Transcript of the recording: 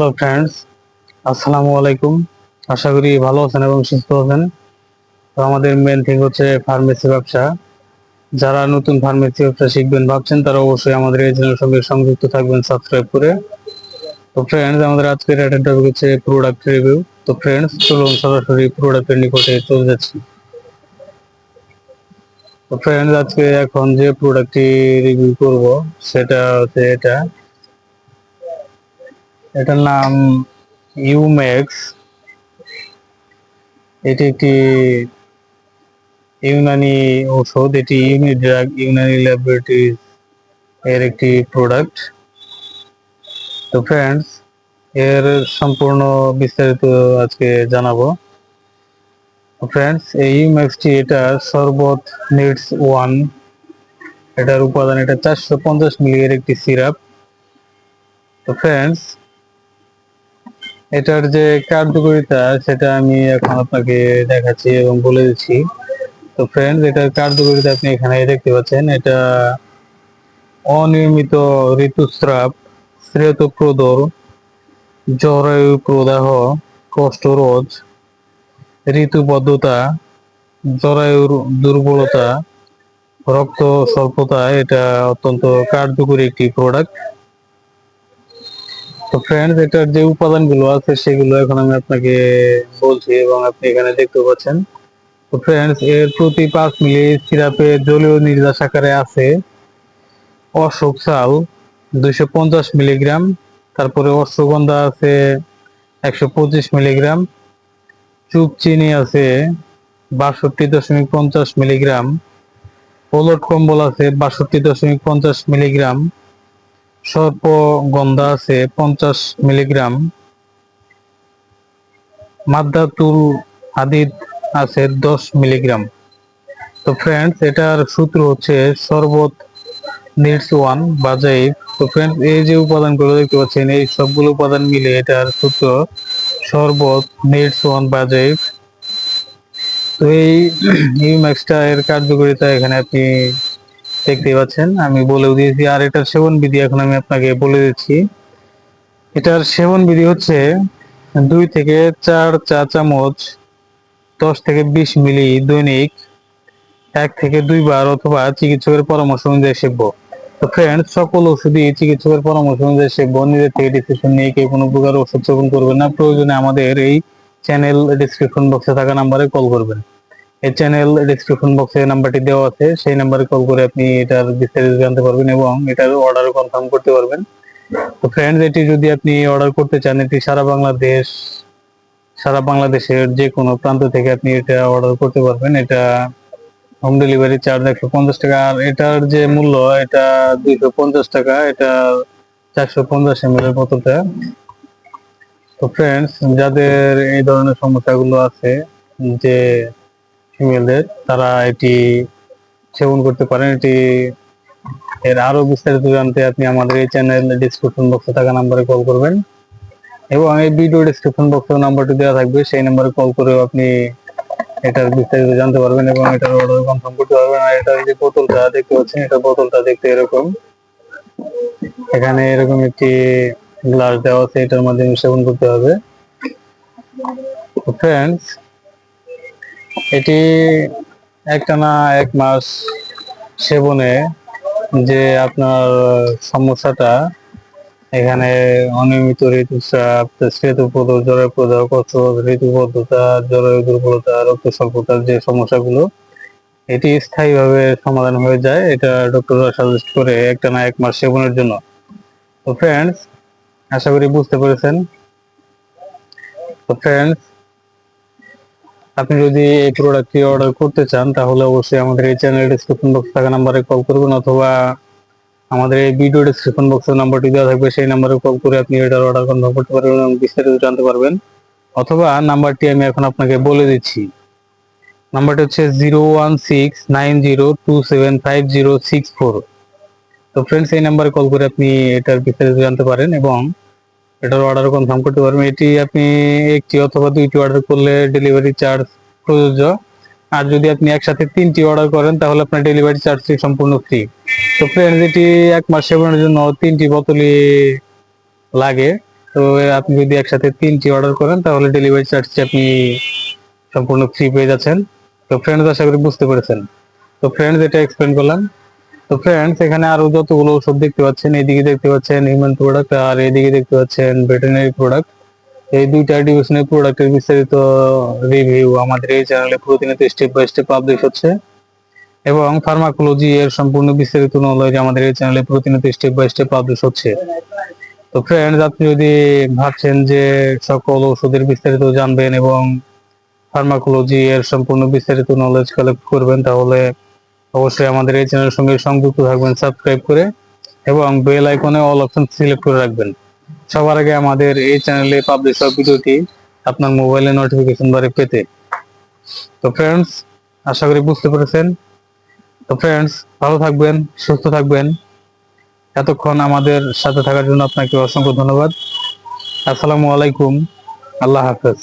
Hello friends আসসালামু আলাইকুম আশা করি ভালো আছেন এবং সুস্থ আছেন। তো আমাদের মেন থিং হচ্ছে ফার্মেসি ব্যবসা। যারা নতুন ফার্মেসি ব্যবসা শিখবেন ভাবছেন, তারা অবশ্যই আমাদের এই চ্যানেলের সঙ্গে সংযুক্ত থাকবেন সাবস্ক্রাইব করে। তো ফ্রেন্ডস আমাদের আজকের একটা টপিক হচ্ছে প্রোডাক্ট রিভিউ তো ফ্রেন্ডস চলুন সরাসরি প্রোডাক্টের নিকটে চলে যাচ্ছি। তো ফ্রেন্ডস আজকে এখন যে প্রোডাক্টটি রিভিউ করব, সেটা হচ্ছে এটা। এটার নাম ইউম্যাক্স এটি একটি ইউনানি ঔষধ, এটি ইউনি ড্রাগ, ইউনানি ল্যাবরেটরিজ এর একটি প্রোডাক্ট তো ফ্রেন্ডস এর সম্পূর্ণ বিস্তারিত আজকে জানাব। ফ্রেন্ডস এই ইউম্যাক্সটি এটা শরবত নিডস ওয়ান এটার উপাদান এটা চারশো পঞ্চাশ মিলি এর একটি সিরাপ তো ফ্রেন্ডস এটার যে কার্যকারিতা সেটা আমি এখন আপনাকে দেখাচ্ছি এবং বলে দিচ্ছি। তো ফ্রেন্ডস এটার কার্যকরিতা আপনি এখানে দেখতে পাচ্ছেন। এটা অনিয়মিত ঋতুস্রাব শ্রেতপ্রদর জরায়ু প্রদাহ কষ্টরোধ, ঋতুবদ্ধতা, জরায়ুর দুর্বলতা রক্ত স্বল্পতা এটা অত্যন্ত কার্যকরী একটি প্রোডাক্ট তো ফ্রেন্ডস এটার যে উপাদানগুলো আছে, সেগুলো এখন আমি আপনাকে বলছি এবং আপনি এখানে দেখতে পাচ্ছেন। তো ফ্রেন্ডস এর প্রতি পাঁচ মিলি সিরাপে জলীয় নির্যাস আকারে আছে অশোক চাল দুইশো পঞ্চাশ মিলিগ্রাম, তারপরে অশ্বগন্ধা আছে একশো পঁচিশ মিলিগ্রাম, চুপ চিনি আছে বাষট্টি দশমিক পঞ্চাশ মিলিগ্রাম, ওলট কম্বল আছে বাষট্টি দশমিক পঞ্চাশ মিলিগ্রাম সর্পগন্ধা আছে, পঞ্চাশ মিলিগ্রাম। মাদ্দাতুল হাদিদ আছে দশ মিলিগ্রাম। তো ফ্রেন্ডস এটার সূত্র হচ্ছে শরবত নিডস ওয়ান বাজাইব তো ফ্রেন্ডস এই যে উপাদানগুলো দেখতে পাচ্ছেন, এই সবগুলো উপাদান মিলে এটার সূত্র শরবত নিডস ওয়ান বাজাইব তো এই ইউম্যাক্সটা এর কার্যকারিতা এখানে আপনি দেখতেই পাচ্ছেন, আমি বলেও দিয়েছি, আর এটার সেবন বিধি এখন আমি আপনাকে বলে দিচ্ছি। এটার সেবন বিধি হচ্ছে দুই থেকে চার চা চামচ, দশ থেকে বিশ মিলি দৈনিক, এক থেকে দুইবার অথবা চিকিৎসকের পরামর্শ অনুযায়ী সেব্য তো ফ্রেন্ড সকল ওষুধই চিকিৎসকের পরামর্শ অনুযায়ী সেব্য নিজের থেকে ডিসিশন নিয়ে কেউ কোনো প্রকার ওষুধ সেবন করবেন না। প্রয়োজনে আমাদের এই চ্যানেল ডিসক্রিপশন বক্সে থাকা নাম্বারে কল করবেন। এই চ্যানেল ডিসক্রিপশন বক্সে নাম্বারটি দেওয়া আছে। সেই নাম্বারে কল করে আপনি এটার বিস্তারিত জানতে পারবেন এবং এটার অর্ডার কনফার্ম করতে পারবেন। তো ফ্রেন্ডস এটি যদি আপনি অর্ডার করতে চান, এটি সারা বাংলাদেশ, সারা বাংলাদেশের যে কোনো প্রান্ত থেকে আপনি এটা অর্ডার করতে পারবেন। এটা হোম ডেলিভারি চার্জ একশো পঞ্চাশ টাকা। আর এটার যে মূল্য, এটা দুইশো পঞ্চাশ টাকা। এটা চারশো পঞ্চাশ এম এর বোতলটা তো ফ্রেন্ডস যাদের এই ধরনের সমস্যাগুলো আছে, যে ফিমেলদের তারা এটি সেবন করতে পারেন। এটি এর আরও বিস্তারিত জানতে আপনি আমাদের এই চ্যানেল ডিসক্রিপশন বক্সে থাকা নাম্বারে কল করবেন। এবং এই ভিডিও ডিসক্রিপশন বক্সে নাম্বারটি দেওয়া থাকবে, সেই নাম্বারে কল করেও আপনি এটার বিস্তারিত জানতে পারবেন এবং এটার অর্ডার কনফার্ম করতে পারবেন। আর এটার যে বোতলটা দেখতে পাচ্ছেন, এটা বোতলটা দেখতে এরকম। এখানে এরকম একটি গ্লাস দেওয়া আছে, এটার মাধ্যমে সেবন করতে হবে। ফ্রেন্ডস এটি একটানা এক মাস সেবনে যে আপনার সমস্যাটা এখানে অনিয়মিত ঋতুস্রাব শ্বেতপদ জ্বরের প্রদাহ, কষ্ট ঋতুবদ্ধতা জরায়ু দুর্বলতা, রক্ত স্বল্পতার যে সমস্যাগুলো, এটি স্থায়ীভাবে সমাধান হয়ে যায়। এটা ডক্টররা সাজেস্ট করে একটানা এক মাস সেবনের জন্য। তো ফ্রেন্ডস আশা করি বুঝতে পেরেছেন। তো ফ্রেন্ডস আপনি যদি এই প্রোডাক্টটি অর্ডার করতে চান, তাহলে অবশ্যই আমাদের এই চ্যানেল ডিসক্রিপশন বক্স থাকা নাম্বারে কল করবেন অথবা আমাদের এই ভিডিও ডিসক্রিপশন বক্সের নাম্বারটি দেওয়া থাকবে, সেই নাম্বারে কল করে আপনি এটার অর্ডার কনফার্ম করতে পারবেন এবং বিস্তারিত জানতে পারবেন। অথবা নাম্বারটি আমি এখন আপনাকে বলে দিচ্ছি। নাম্বারটি হচ্ছে zero one six nine zero two seven five zero six four তো ফ্রেন্ডস এই নাম্বারে কল করে আপনি এটার বিস্তারিত জানতে পারেন এবং এটার অর্ডার কনফার্ম করতে পারবেন। এটি আপনি একটি অথবা দুইটি অর্ডার করলে ডেলিভারি চার্জ প্রযোজ্য। আর যদি আপনি একসাথে তিনটি অর্ডার করেন, তাহলে আপনার ডেলিভারি চার্জটি সম্পূর্ণ ফ্রি তো ফ্রেন্ডস এটি এক মাস সেবনের জন্য তিনটি বোতলই লাগে। তো আপনি যদি একসাথে তিনটি অর্ডার করেন, তাহলে ডেলিভারি চার্জটি আপনি সম্পূর্ণ ফ্রি পেয়ে যাচ্ছেন। তো ফ্রেন্ডস আশা করি বুঝতে পেরেছেন। তো ফ্রেন্ডস এটা এক্সপ্লেন করলাম। তো ফ্রেন্ডস এখানে আরও যতগুলো ওষুধ দেখতে পাচ্ছেন এইদিকে দেখতে পাচ্ছেন হিউম্যান প্রোডাক্ট আর এইদিকে দেখতে পাচ্ছেন ভেটেরিনারি প্রোডাক্ট এই দুইটা ডিভিশনের প্রোডাক্টের বিস্তারিত রিভিউ আমাদের এই চ্যানেলে প্রতিনিয়ত স্টেপ বাই স্টেপ পাবলিশ হচ্ছে। এবং ফার্মাকোলজি এর সম্পূর্ণ বিস্তারিত নলেজ আমাদের এই চ্যানেলে প্রতিনিয়ত স্টেপ বাই স্টেপ পাবলিশ হচ্ছে। তো ফ্রেন্ডস আপনি যদি ভাবছেন যে সকল ওষুধের বিস্তারিত জানবেন এবং ফার্মাকোলজি এর সম্পূর্ণ বিস্তারিত নলেজ কালেক্ট করবেন, তাহলে অবশ্যই আমাদের এই চ্যানেলের সঙ্গে সংযুক্ত থাকবেন সাবস্ক্রাইব করে এবং বেল আইকনে অল অপশন সিলেক্ট করে রাখবেন। সবার আগে আমাদের এই চ্যানেলে পাবলিশ হওয়া ভিডিওটি আপনার মোবাইলে নোটিফিকেশন বারে পেতে। তো ফ্রেন্ডস আশা করি বুঝতে পেরেছেন। তো ফ্রেন্ডস ভালো থাকবেন, সুস্থ থাকবেন। এতক্ষণ আমাদের সাথে থাকার জন্য আপনাকে অসংখ্য ধন্যবাদ। আসসালামু আলাইকুম, আল্লাহ হাফেজ।